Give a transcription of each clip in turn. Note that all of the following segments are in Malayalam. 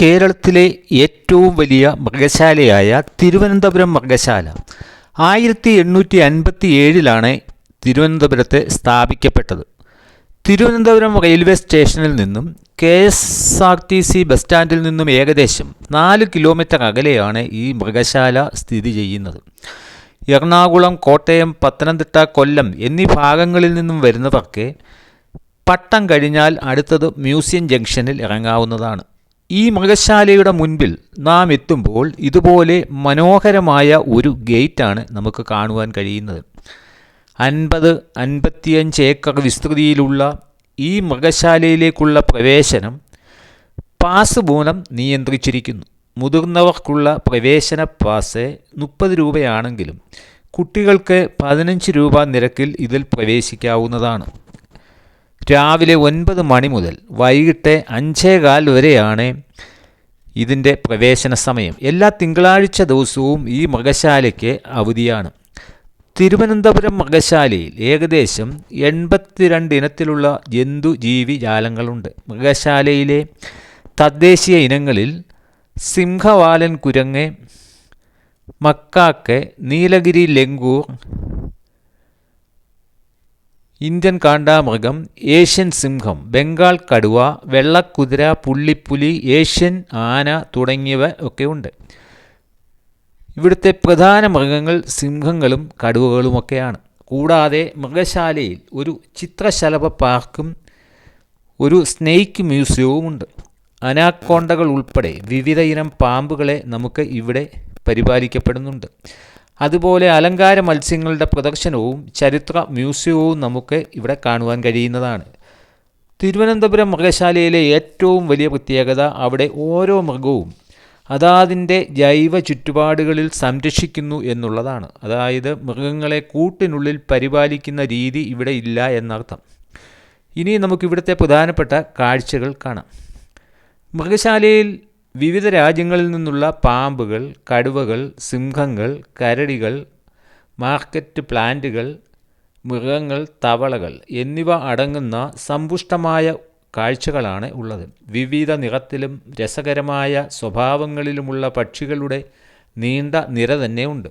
കേരളത്തിലെ ഏറ്റവും വലിയ മൃഗശാലയായ തിരുവനന്തപുരം മൃഗശാല ആയിരത്തി എണ്ണൂറ്റി അൻപത്തി ഏഴിലാണ് തിരുവനന്തപുരത്ത് സ്ഥാപിക്കപ്പെട്ടത്. തിരുവനന്തപുരം റെയിൽവേ സ്റ്റേഷനിൽ നിന്നും K S R T C bus സ്റ്റാൻഡിൽ നിന്നും ഏകദേശം നാല് കിലോമീറ്റർ അകലെയാണ് ഈ മൃഗശാല സ്ഥിതി ചെയ്യുന്നത്. എറണാകുളം കോട്ടയം പത്തനംതിട്ട കൊല്ലം എന്നീ ഭാഗങ്ങളിൽ നിന്നും വരുന്നവർക്ക് പട്ടം കഴിഞ്ഞാൽ അടുത്തത് മ്യൂസിയം ജംഗ്ഷനിൽ ഇറങ്ങാവുന്നതാണ്. ഈ മൃഗശാലയുടെ മുൻപിൽ നാം എത്തുമ്പോൾ ഇതുപോലെ മനോഹരമായ ഒരു ഗേറ്റാണ് നമുക്ക് കാണുവാൻ കഴിയുന്നത്. അൻപത് അൻപത്തിയഞ്ച് ഏക്കർ വിസ്തൃതിയിലുള്ള ഈ മൃഗശാലയിലേക്കുള്ള പ്രവേശനം പാസ് മൂലം നിയന്ത്രിച്ചിരിക്കുന്നു. മുതിർന്നവർക്കുള്ള പ്രവേശന പാസ് മുപ്പത് രൂപയാണെങ്കിലും കുട്ടികൾക്ക് പതിനഞ്ച് രൂപ നിരക്കിൽ ഇതിൽ പ്രവേശിക്കാവുന്നതാണ്. രാവിലെ ഒൻപത് മണി മുതൽ വൈകിട്ട് അഞ്ചേകാൽ വരെയാണ് ഇതിന്റെ പ്രവേശന സമയം. എല്ലാ തിങ്കളാഴ്ച ദിവസവും ഈ മൃഗശാലയ്ക്ക് അവധിയാണ്. തിരുവനന്തപുരം മൃഗശാലയിൽ ഏകദേശം എൺപത്തിരണ്ട് ഇനത്തിലുള്ള ജന്തു ജീവി ജാലങ്ങളുണ്ട്. മൃഗശാലയിലെ തദ്ദേശീയ ഇനങ്ങളിൽ സിംഹവാലൻ കുരങ്ങ് മക്കാക്ക് നീലഗിരി ലെങ്കൂർ ഇന്ത്യൻ കാണ്ടാമൃഗം ഏഷ്യൻ സിംഹം ബംഗാൾ കടുവ വെള്ളക്കുതിര പുള്ളിപ്പുലി ഏഷ്യൻ ആന തുടങ്ങിയവ ഒക്കെ ഉണ്ട്. ഇവിടുത്തെ പ്രധാന മൃഗങ്ങൾ സിംഹങ്ങളും കടുവകളുമൊക്കെയാണ് കൂടാതെ മൃഗശാലയിൽ ഒരു ചിത്രശലഭ പാർക്കും ഒരു സ്നേക്ക് മ്യൂസിയവുമുണ്ട് അനാക്കോണ്ടകൾ ഉൾപ്പെടെ വിവിധ ഇനം പാമ്പുകളെ നമുക്ക് ഇവിടെ പരിപാലിക്കപ്പെടുന്നുണ്ട്. അതുപോലെ അലങ്കാര മത്സ്യങ്ങളുടെ പ്രദർശനവും ചരിത്ര മ്യൂസിയവും നമുക്ക് ഇവിടെ കാണുവാൻ കഴിയുന്നതാണ്. തിരുവനന്തപുരം മൃഗശാലയിലെ ഏറ്റവും വലിയ പ്രത്യേകത അവിടെ ഓരോ മൃഗവും അതാതിന്റെ ജൈവ ചുറ്റുപാടുകളിൽ സംരക്ഷിക്കുന്നു എന്നുള്ളതാണ്. അതായത് മൃഗങ്ങളെ കൂട്ടിനുള്ളിൽ പരിപാലിക്കുന്ന രീതി ഇവിടെ ഇല്ല എന്നർത്ഥം. ഇനി നമുക്കിവിടുത്തെ പ്രധാനപ്പെട്ട കാഴ്ചകൾ കാണാം. മൃഗശാലയിൽ വിവിധ രാജ്യങ്ങളിൽ നിന്നുള്ള പാമ്പുകൾ കടുവകൾ സിംഹങ്ങൾ കരടികൾ മാർക്കറ്റ് പ്ലാന്റുകൾ മൃഗങ്ങൾ തവളകൾ എന്നിവ അടങ്ങുന്ന സമ്പുഷ്ടമായ കാഴ്ചകളാണ് ഉള്ളത്. വിവിധ നിറത്തിലും രസകരമായ സ്വഭാവങ്ങളിലുമുള്ള പക്ഷികളുടെ നീണ്ട നിര തന്നെ ഉണ്ട്.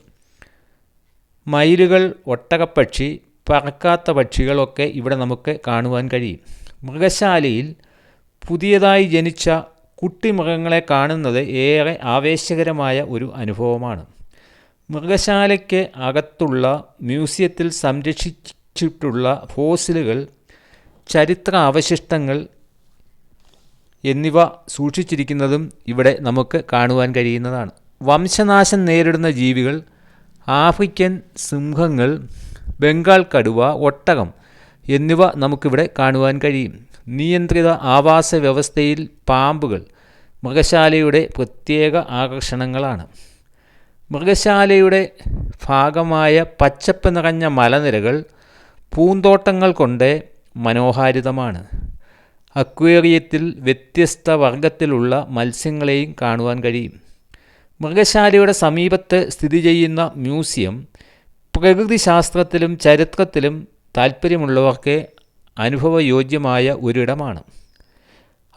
മയിലുകൾ ഒട്ടകപ്പക്ഷി പറക്കാത്ത പക്ഷികളൊക്കെ ഇവിടെ നമുക്ക് കാണുവാൻ കഴിയും. മൃഗശാലയിൽ പുതിയതായി ജനിച്ച കുട്ടിമൃഗങ്ങളെ കാണുന്നത് ഏറെ ആവേശകരമായ ഒരു അനുഭവമാണ്. മൃഗശാലയ്ക്ക് അകത്തുള്ള മ്യൂസിയത്തിൽ സംരക്ഷിച്ചിട്ടുള്ള ഫോസിലുകൾ ചരിത്ര അവശിഷ്ടങ്ങൾ എന്നിവ സൂക്ഷിച്ചിരിക്കുന്നതും ഇവിടെ നമുക്ക് കാണുവാൻ കഴിയുന്നതാണ്. വംശനാശം നേരിടുന്ന ജീവികൾ ആഫ്രിക്കൻ സിംഹങ്ങൾ ബംഗാൾ കടുവ ഒട്ടകം എന്നിവ നമുക്കിവിടെ കാണുവാൻ കഴിയും. നിയന്ത്രിത ആവാസ വ്യവസ്ഥയിൽ പാമ്പുകൾ മൃഗശാലയുടെ പ്രത്യേക ആകർഷണങ്ങളാണ്. മൃഗശാലയുടെ ഭാഗമായ പച്ചപ്പ് നിറഞ്ഞ മലനിരകൾ പൂന്തോട്ടങ്ങൾ കൊണ്ട് മനോഹാരിതമാണ്. അക്വേറിയത്തിൽ വ്യത്യസ്ത വർഗത്തിലുള്ള മത്സ്യങ്ങളെയും കാണുവാൻ കഴിയും. മൃഗശാലയുടെ സമീപത്ത് സ്ഥിതി ചെയ്യുന്ന മ്യൂസിയം പ്രകൃതിശാസ്ത്രത്തിലും ചരിത്രത്തിലും താൽപ്പര്യമുള്ളവർക്ക് അനുഭവയോഗ്യമായ ഒരിടമാണ്.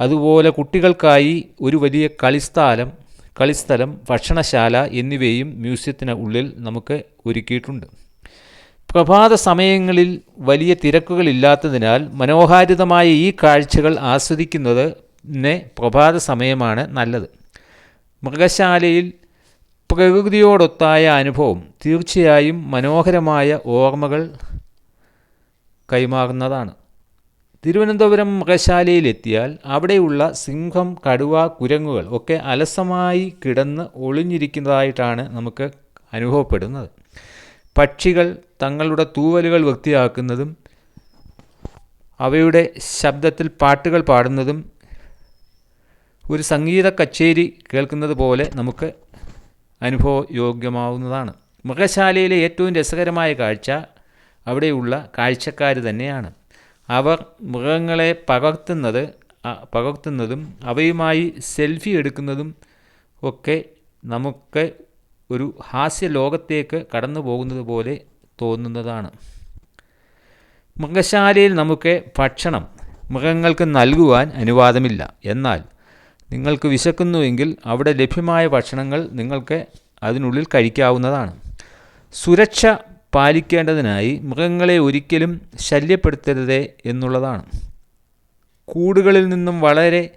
അതുപോലെ കുട്ടികൾക്കായി ഒരു വലിയ കളിസ്ഥാലം കളിസ്ഥലം ഭക്ഷണശാല എന്നിവയും മ്യൂസിയത്തിന് ഉള്ളിൽ നമുക്ക് ഒരുക്കിയിട്ടുണ്ട്. പ്രഭാത സമയങ്ങളിൽ വലിയ തിരക്കുകളില്ലാത്തതിനാൽ മനോഹാരിതമായ ഈ കാഴ്ചകൾ ആസ്വദിക്കുന്നത് പ്രഭാത സമയമാണ് നല്ലത്. മൃഗശാലയിൽ പ്രകൃതിയോടൊത്തായ അനുഭവം തീർച്ചയായും മനോഹരമായ ഓർമ്മകൾ കൈമാറുന്നതാണ്. തിരുവനന്തപുരം മൃഗശാലയിലെത്തിയാൽ അവിടെയുള്ള സിംഹം കടുവ കുരങ്ങുകൾ ഒക്കെ അലസമായി കിടന്ന് ഒളിഞ്ഞിരിക്കുന്നതായിട്ടാണ് നമുക്ക് അനുഭവപ്പെടുന്നത്. പക്ഷികൾ തങ്ങളുടെ തൂവലുകൾ വൃത്തിയാക്കുന്നതും അവയുടെ ശബ്ദത്തിൽ പാട്ടുകൾ പാടുന്നതും ഒരു സംഗീത കച്ചേരി കേൾക്കുന്നത് പോലെ നമുക്ക് അനുഭവയോഗ്യമാവുന്നതാണ്. മൃഗശാലയിലെ ഏറ്റവും രസകരമായ കാഴ്ച അവിടെയുള്ള കാഴ്ചക്കാർ തന്നെയാണ്. അവർ മൃഗങ്ങളെ പകർത്തുന്നത് പകർത്തുന്നതും അവയുമായി സെൽഫി എടുക്കുന്നതും ഒക്കെ നമുക്ക് ഒരു ഹാസ്യ ലോകത്തേക്ക് കടന്നു പോകുന്നത് പോലെ തോന്നുന്നതാണ്. മൃഗശാലയിൽ നമുക്ക് ഭക്ഷണം മൃഗങ്ങൾക്ക് നൽകുവാൻ അനുവാദമില്ല. എന്നാൽ നിങ്ങൾക്ക് വിശക്കുന്നുവെങ്കിൽ അവിടെ ലഭ്യമായ ഭക്ഷണങ്ങൾ നിങ്ങൾക്ക് അതിനുള്ളിൽ കഴിക്കാവുന്നതാണ്. സുരക്ഷ പാലിക്കേണ്ടതിനായി മൃഗങ്ങളെ ഒരിക്കലും ശല്യപ്പെടുത്തരുതേ എന്നുള്ളതാണ്. കൂടുകളിൽ നിന്നും വളരെ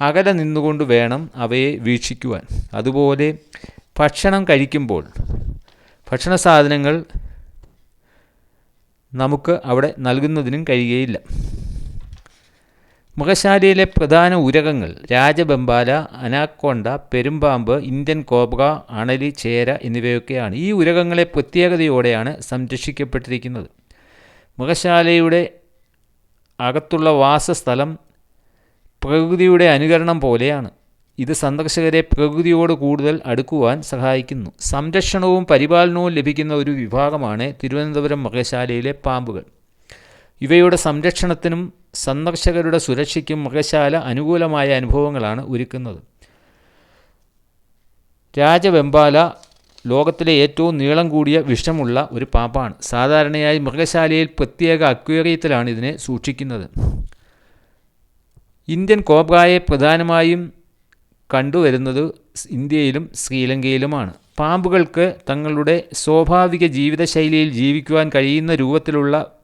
അകലെ നിന്നുകൊണ്ട് വേണം അവയെ വീക്ഷിക്കുവാൻ. അതുപോലെ ഭക്ഷണം കഴിക്കുമ്പോൾ ഭക്ഷണ സാധനങ്ങൾ നമുക്ക് അവിടെ നൽകുന്നതിനും കഴിയുകയില്ല. മൃഗശാലയിലെ പ്രധാന ഉരകങ്ങൾ രാജബെമ്പാല അനാക്കോണ്ട പെരുമ്പാമ്പ് ഇന്ത്യൻ കോബ്ര അണലി ചേര എന്നിവയൊക്കെയാണ് ഈ ഉരകങ്ങളെ പ്രത്യേകതയോടെയാണ് സംരക്ഷിക്കപ്പെട്ടിരിക്കുന്നത്. മൃഗശാലയുടെ അകത്തുള്ള വാസസ്ഥലം പ്രകൃതിയുടെ അനുകരണം പോലെയാണ്. ഇത് സന്ദർശകരെ പ്രകൃതിയോട് കൂടുതൽ അടുക്കുവാൻ സഹായിക്കുന്നു. സംരക്ഷണവും പരിപാലനവും ലഭിക്കുന്ന ഒരു വിഭാഗമാണ് തിരുവനന്തപുരം മൃഗശാലയിലെ പാമ്പുകൾ. ഇവയുടെ സംരക്ഷണത്തിനും സന്ദർശകരുടെ സുരക്ഷയ്ക്കും മൃഗശാല അനുകൂലമായ അനുഭവങ്ങളാണ് ഒരുക്കുന്നത്. രാജവെമ്പാല ലോകത്തിലെ ഏറ്റവും നീളം കൂടിയ വിഷമുള്ള ഒരു പാമ്പാണ് സാധാരണയായി മൃഗശാലയിൽ പ്രത്യേക അക്വേറിയത്തിലാണ് ഇതിനെ സൂക്ഷിക്കുന്നത്. ഇന്ത്യൻ കോബ്രായെ പ്രധാനമായും കണ്ടുവരുന്നത് ഇന്ത്യയിലും ശ്രീലങ്കയിലുമാണ്. പാമ്പുകൾക്ക് തങ്ങളുടെ സ്വാഭാവിക ജീവിതശൈലിയിൽ ജീവിക്കുവാൻ കഴിയുന്ന രൂപത്തിലുള്ള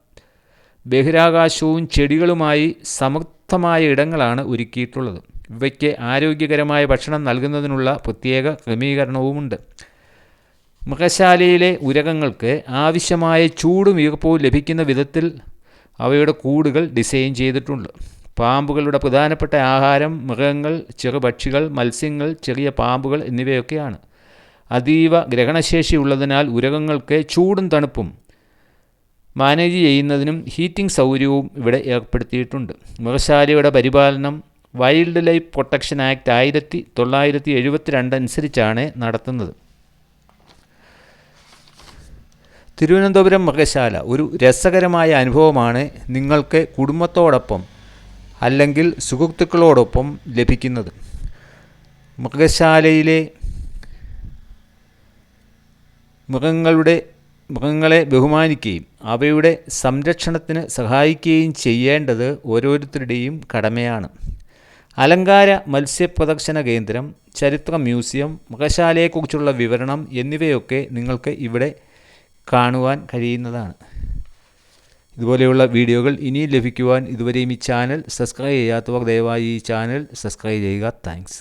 ബഹിരാകാശവും ചെടികളുമായി സമർത്ഥമായ ഇടങ്ങളാണ് ഒരുക്കിയിട്ടുള്ളത്. ഇവയ്ക്ക് ആരോഗ്യകരമായ ഭക്ഷണം നൽകുന്നതിനുള്ള പ്രത്യേക ക്രമീകരണവുമുണ്ട്. മൃഗശാലയിലെ ഉരകങ്ങൾക്ക് ആവശ്യമായ ചൂടും ഈർപ്പവും ലഭിക്കുന്ന വിധത്തിൽ അവയുടെ കൂടുകൾ ഡിസൈൻ ചെയ്തിട്ടുണ്ട്. പാമ്പുകളുടെ പ്രധാനപ്പെട്ട ആഹാരം മൃഗങ്ങൾ ചെറുപക്ഷികൾ മത്സ്യങ്ങൾ ചെറിയ പാമ്പുകൾ എന്നിവയൊക്കെയാണ്. അതീവ ഗ്രഹണശേഷി ഉള്ളതിനാൽ ഉരകങ്ങൾക്ക് ചൂടും തണുപ്പും മാനേജ് ചെയ്യുന്നതിനും ഹീറ്റിംഗ് സൗകര്യവും ഇവിടെ ഏർപ്പെടുത്തിയിട്ടുണ്ട്. മൃഗശാലയുടെ പരിപാലനം വൈൽഡ് ലൈഫ് പ്രൊട്ടക്ഷൻ ആക്ട് ആയിരത്തി തൊള്ളായിരത്തി എഴുപത്തിരണ്ട് അനുസരിച്ചാണ് നടത്തുന്നത്. തിരുവനന്തപുരം മൃഗശാല ഒരു രസകരമായ അനുഭവമാണ് നിങ്ങൾക്ക് കുടുംബത്തോടൊപ്പം അല്ലെങ്കിൽ സുഹൃത്തുക്കളോടൊപ്പം ലഭിക്കുന്നത്. മൃഗശാലയിലെ മൃഗങ്ങളുടെ മൃഗങ്ങളെ ബഹുമാനിക്കുകയും അവയുടെ സംരക്ഷണത്തിന് സഹായിക്കുകയും ചെയ്യേണ്ടത് ഓരോരുത്തരുടെയും കടമയാണ്. അലങ്കാര മത്സ്യപ്രദർശന കേന്ദ്രം ചരിത്ര മ്യൂസിയം മൃഗശാലയെക്കുറിച്ചുള്ള വിവരണം എന്നിവയൊക്കെ നിങ്ങൾക്ക് ഇവിടെ കാണുവാൻ കഴിയുന്നതാണ്. ഇതുപോലെയുള്ള വീഡിയോകൾ ഇനിയും ലഭിക്കുവാൻ ഇതുവരെയും ഈ ചാനൽ സബ്സ്ക്രൈബ് ചെയ്യാത്തവർ ദയവായി ഈ ചാനൽ സബ്സ്ക്രൈബ് ചെയ്യുക. താങ്ക്സ്.